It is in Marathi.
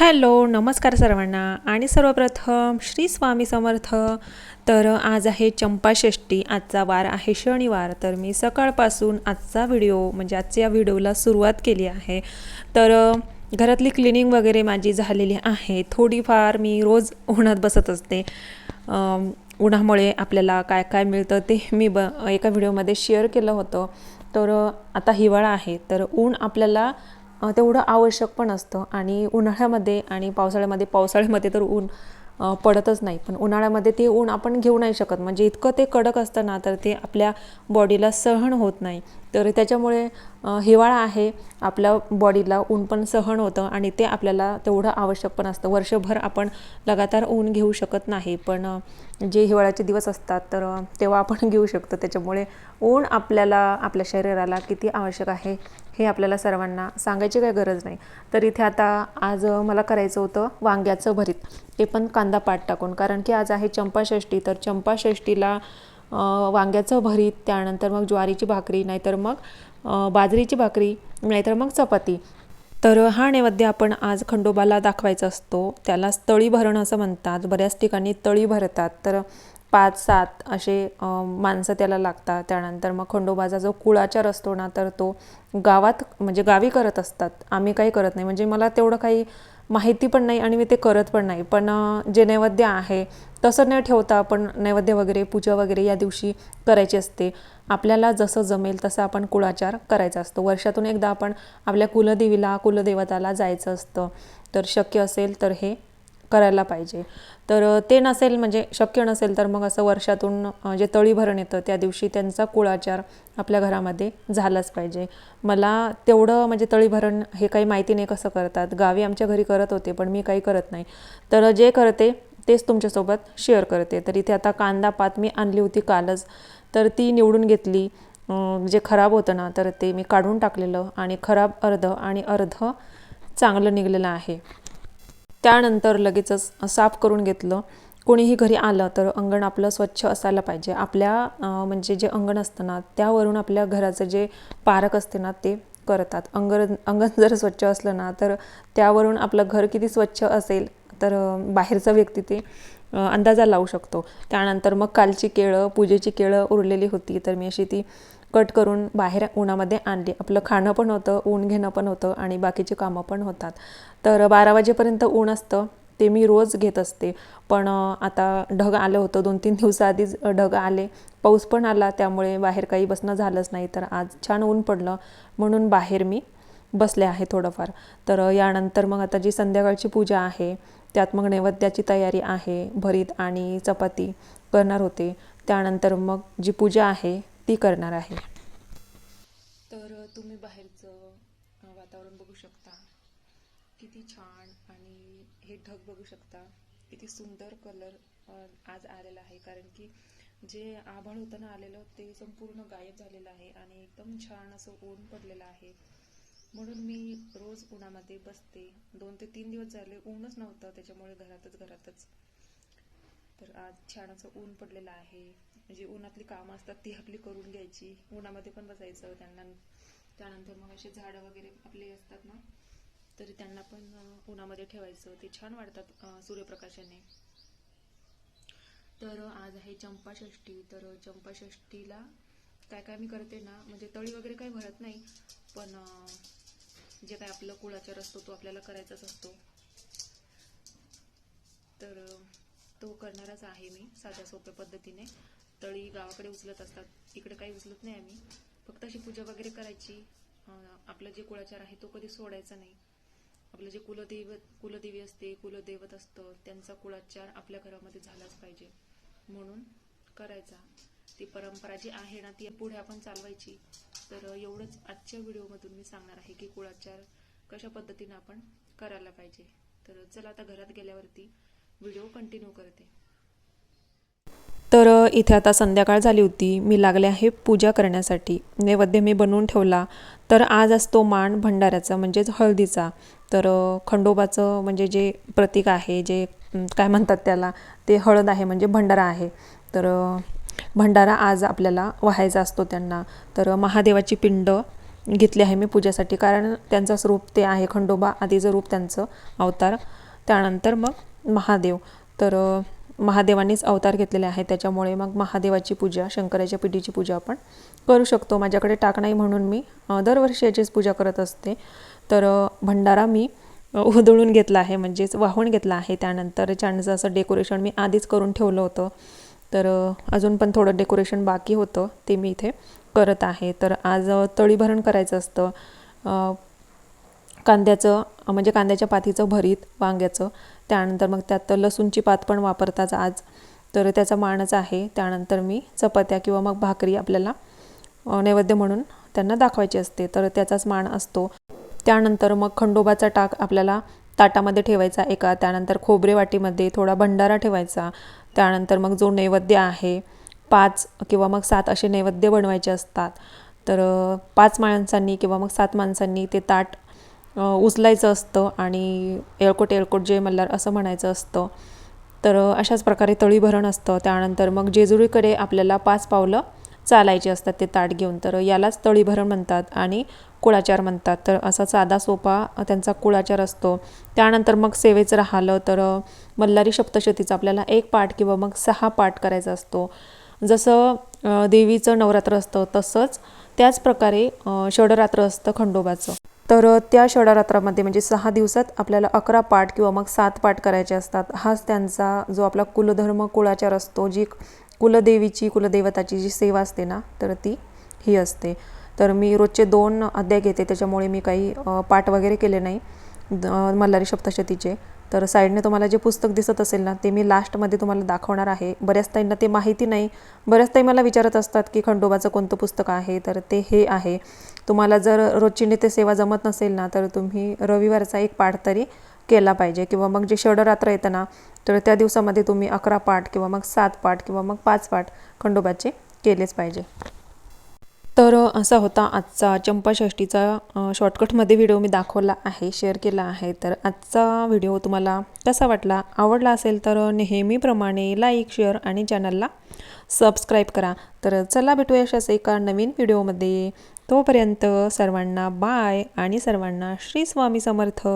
हॅलो नमस्कार सर्वांना. आणि सर्वप्रथम श्री स्वामी समर्थ. तर आज आहे चंपाषष्टी आजचा वार आहे शनिवार. तर मी सकाळपासून आजचा व्हिडिओ म्हणजे आजच्या व्हिडिओला सुरुवात केली आहे. तर घरातली क्लिनिंग वगैरे माझी झालेली आहे. थोडीफार मी रोज उन्हात बसत असते. उन्हामुळे आपल्याला काय काय मिळतं ते मी ब एका व्हिडिओमध्ये शेअर केलं होतं. तर आता हिवाळा आहे. तर ऊन आपल्याला तेवढं आवश्यक पण असतं. आणि उन्हाळ्यामध्ये आणि पावसाळ्यामध्ये पावसाळ्यामध्ये तर ऊन पडतच नाही. पण उन्हाळ्यामध्ये ते ऊन आपण घेऊ नाही शकत. म्हणजे इतकं ते कडक असतं ना तर ते आपल्या बॉडीला सहन होत नाही. तर त्याच्यामुळे हिवाळा आहे. आपल्या बॉडीला ऊन पण सहन होतं आणि ते आपल्याला तेवढं आवश्यक पण असतं. वर्षभर आपण लगातार ऊन घेऊ शकत नाही. पण जे हिवाळ्याचे दिवस असतात तर तेव्हा आपण घेऊ शकतो. त्याच्यामुळे ऊन आपल्याला आपल्या शरीराला किती आवश्यक आहे हे आपल्याला सर्वांना सांगायची काही गरज नाही. तर इथे आता आज मला करायचं होतं वांग्याचं भरीत. ते पण कांदा पाट टाकून. कारण की आज आहे चंपाषष्ठी. तर चंपाषष्ठीला वांग्याचं भरीत त्यानंतर मग ज्वारीची भाकरी नाहीतर मग बाजरीची भाकरी नाहीतर मग चपाती. तर हा नैवेद्य आपण आज खंडोबाला दाखवायचा असतो. त्याला तळी भरणं असं म्हणतात. बऱ्याच ठिकाणी तळी भरतात. तर पाच सात असे माणसं त्याला लागतात. त्यानंतर मग खंडोबाचा जो कुळाचार असतो ना तर तो गावात म्हणजे गावी करत असतात. आम्ही काही करत नाही. म्हणजे मला तेवढं काही माहिती पण नाही आणि मी ते करत पण नाही. पण जे नैवेद्य आहे तसं न ठेवता आपण नैवेद्य वगैरे पूजा वगैरे या दिवशी करायची असते. आपल्याला जसं जमेल तसं आपण कुळाचार करायचा असतो. वर्षातून एकदा आपण आपल्या कुलदेवीला कुलदेवताला जायचं असतं. तर शक्य असेल तर हे करायला पाहिजे. तर ते नसेल म्हणजे शक्य नसेल तर मग असं वर्षातून जे तळी भरण येतं त्या दिवशी त्यांचा कुळाचार आपल्या घरामध्ये झालाच पाहिजे. मला तेवढं म्हणजे तळीभरण हे काही माहिती नाही कसं करतात. गावी आमच्या घरी करत होते पण मी काही करत नाही. तर जे करते तेच तुमच्यासोबत शेअर करते. तर इथे आता कांदा पात मी आणली होती कालच. तर ती निवडून घेतली. जे खराब होतं ना तर ते मी काढून टाकलेलं आणि खराब अर्ध आणि अर्ध चांगलं निघलेलं आहे. त्यानंतर लगेचच साफ करून घेतलं. कोणीही घरी आलं तर अंगण आपलं स्वच्छ असायला पाहिजे. आपल्या म्हणजे जे अंगण असतं ना त्यावरून आपल्या घराचं जे पारक असते ना ते करतात. अंगण अंगण जर स्वच्छ असलं ना तर त्यावरून आपलं घर किती स्वच्छ असेल तर बाहेरचा व्यक्ती ते अंदाजा लावू शकतो. त्यानंतर मग कालची केळं पूजेची केळं उरलेली होती तर मी अशी ती कट करून बाहेर उन्हामध्ये आणली. आपलं खाणं पण होतं ऊन घेणं पण होतं आणि बाकीची कामं पण होतात. तर बारा वाजेपर्यंत ऊन असतं ते मी रोज घेत असते. पण आता ढग आलं होतं दोन तीन दिवसाआधीच ढग आले. पाऊस पण आला त्यामुळे बाहेर काही बसणं झालंच नाही. तर आज छान ऊन पडलं म्हणून बाहेर मी बसले आहे थोडंफार. तर यानंतर मग आता जी संध्याकाळची पूजा आहे त्यात मग नैवेद्याची तयारी आहे भरीत आणि चपाती करणार होते. त्यानंतर मग जी पूजा आहे ती करणार आहे. तर तुम्ही बाहेरचं वातावरण बघू शकता. किती छान आणि हे ढग बघू शकता. किती सुंदर कलर आज आलेला आहे. कारण की जे आभाळ होतं ना आलेलं ते संपूर्ण गायब झालेलं आहे आणि एकदम छान असं ऊन पडलेलं आहे. म्हणून मी रोज उन्हामध्ये बसते. दोन ते तीन दिवस झाले ऊनच नव्हतं त्याच्यामुळे घरातच घरातच. तर आज छान असं ऊन पडलेलं आहे. जी उन्हातली कामं असतात ती आपली करून घ्यायची. उन्हामध्ये पण बसायचं त्यांना त्यानंतर मग असे झाडं वगैरे आपले असतात ना तर त्यांना पण उन्हामध्ये ठेवायचं. ते छान वाटतात सूर्यप्रकाशाने तर आज आहे चंपाषष्ठी तर चंपाषष्ठीला काय काय मी करते ना म्हणजे तळी वगैरे काही भरत नाही पण जे काय आपलं कुळाचार असतो तो आपल्याला करायचाच असतो. तर तो करणारच आहे मी साध्या सोप्या पद्धतीने. तळी गावाकडे उचलत असतात. इकडे काही उचलत नाही आम्ही. फक्त अशी पूजा वगैरे करायची. आपलं जे कुळाचार आहे तो कधी सोडायचा नाही. आपलं जे कुलदैवत कुलदेवी असते कुलदैवत असतं त्यांचा कुळाचार आपल्या घरामध्ये झालाच पाहिजे. म्हणून करायचा. ती परंपरा जी आहे ना ती पुढे आपण चालवायची. तर एवढंच आजच्या व्हिडिओमधून मी सांगणार आहे की कुळाचार कशा पद्धतीनं आपण करायला पाहिजे. तर चला आता घरात गेल्यावरती व्हिडिओ कंटिन्यू करते. इथे आता संध्याकाळ झाली होती. मी लागले आहे पूजा करण्यासाठी. नैवेद्य मी बनवून ठेवला. तर आज असतो मान भंडाऱ्याचा म्हणजेच हळदीचा. तर खंडोबाचं म्हणजे जे प्रतीक आहे जे काय म्हणतात त्याला ते हळद आहे म्हणजे भंडारा आहे. तर भंडारा आज आपल्याला व्हायचा असतो त्यांना. तर महादेवाची पिंड घेतली आहे मी पूजेसाठी कारण त्यांचं स्वरूप ते आहे. खंडोबा आधीचं रूप त्यांचं अवतार. त्यानंतर मग महादेव. तर महादेवांनीच अवतार घेतलेले आहे त्याच्यामुळे मग महादेवाची पूजा शंकराच्या पिढीची पूजा आपण करू शकतो. माझ्याकडे टाक नाही म्हणून मी दरवर्षी याचीच पूजा करत असते. तर भंडारा मी उधळून घेतला आहे. म्हणजेच वाहून घेतला आहे. त्यानंतर छानसं असं डेकोरेशन मी आधीच करून ठेवलं होतं. तर अजून पण थोडं डेकोरेशन बाकी होतं. ते मी इथे करत आहे. तर आज तळीभरण करायचं असतं. कांद्याचं म्हणजे कांद्याच्या पातीचं भरीत वांग्याचं. त्यानंतर मग त्यात लसूणची पात पण वापरतात आज. तर त्याचा मानच आहे. त्यानंतर मी चपात्या किंवा मग भाकरी आपल्याला नैवेद्य म्हणून त्यांना दाखवायची असते. तर त्याचाच मान असतो. त्यानंतर मग खंडोबाचा टाक आपल्याला ताटामध्ये ठेवायचा एका त्यानंतर खोबरे वाटीमध्ये थोडा भंडारा ठेवायचा. त्यानंतर मग जो नैवेद्य आहे पाच किंवा मग सात असे नैवेद्य बनवायचे असतात. तर पाच माणसांनी किंवा मग सात माणसांनी ते ताट उचलायचं असतं आणि येळकोट येळकोट जय मल्हार असं म्हणायचं असतं. तर अशाच प्रकारे तळीभरण असतं. त्यानंतर मग जेजुरीकडे आपल्याला पाच पावलं चालायचे असतात. ते ताट घेऊन. तर यालाच तळीभरण म्हणतात आणि कुळाचार म्हणतात. तर असा साधा सोपा त्यांचा कुळाचार असतो. त्यानंतर मग सेवेचं राहिलं तर अ, मल्हारी सप्तशतीचा आपल्याला एक पाठ किंवा मग सहा पाठ करायचा असतो. जसं देवीचं नवरात्र असतं तसंच त्याच प्रकारे षडरात्र असतं खंडोबाचं. तर त्या षडरात्रामध्ये म्हणजे सहा दिवसात आपल्याला अकरा पाठ किंवा मग सात पाठ करायचे असतात. हाच त्यांचा जो आपला कुलधर्म कुळाचार असतो जी कुलदेवीची कुलदेवताची जी सेवा असते ना तर ती ही असते. तर मी रोजचे दोन अध्याय घेते त्याच्यामुळे मी काही पाठ वगैरे केले नाही मल्हारी सप्तशतीचे. तर साईडने तुम्हाला जे पुस्तक दिसत असेल ना ते मी लास्टमध्ये तुम्हाला दाखवणार आहे. बऱ्याच ताईंना ते माहिती नाही. बऱ्याच ताई मला विचारत असतात की खंडोबाचं कोणतं पुस्तक आहे? तर ते हे आहे. तुम्हाला जर रोजची नित्यसेवा जमत नसेल ना तर तुम्ही रविवारचा एक पाठ तरी केला पाहिजे. किंवा मग जे षडरात्र येतं ना तर त्या दिवसामध्ये तुम्ही अकरा पाठ किंवा मग सात पाठ किंवा मग पाच पाठ खंडोबाचे केलेच पाहिजे. तर असा होता आजचा चंपाषष्टीचा शॉर्टकटमध्ये व्हिडिओ मी दाखवला आहे शेअर केला आहे. तर आजचा व्हिडिओ तुम्हाला कसा वाटला आवडला असेल तर नेहमीप्रमाणे लाईक शेअर आणि चॅनलला सबस्क्राईब करा. तर चला भेटूया अशाच एका नवीन व्हिडिओमध्ये तोपर्यंत सर्वांना बाय आणि सर्वांना श्री स्वामी समर्थ.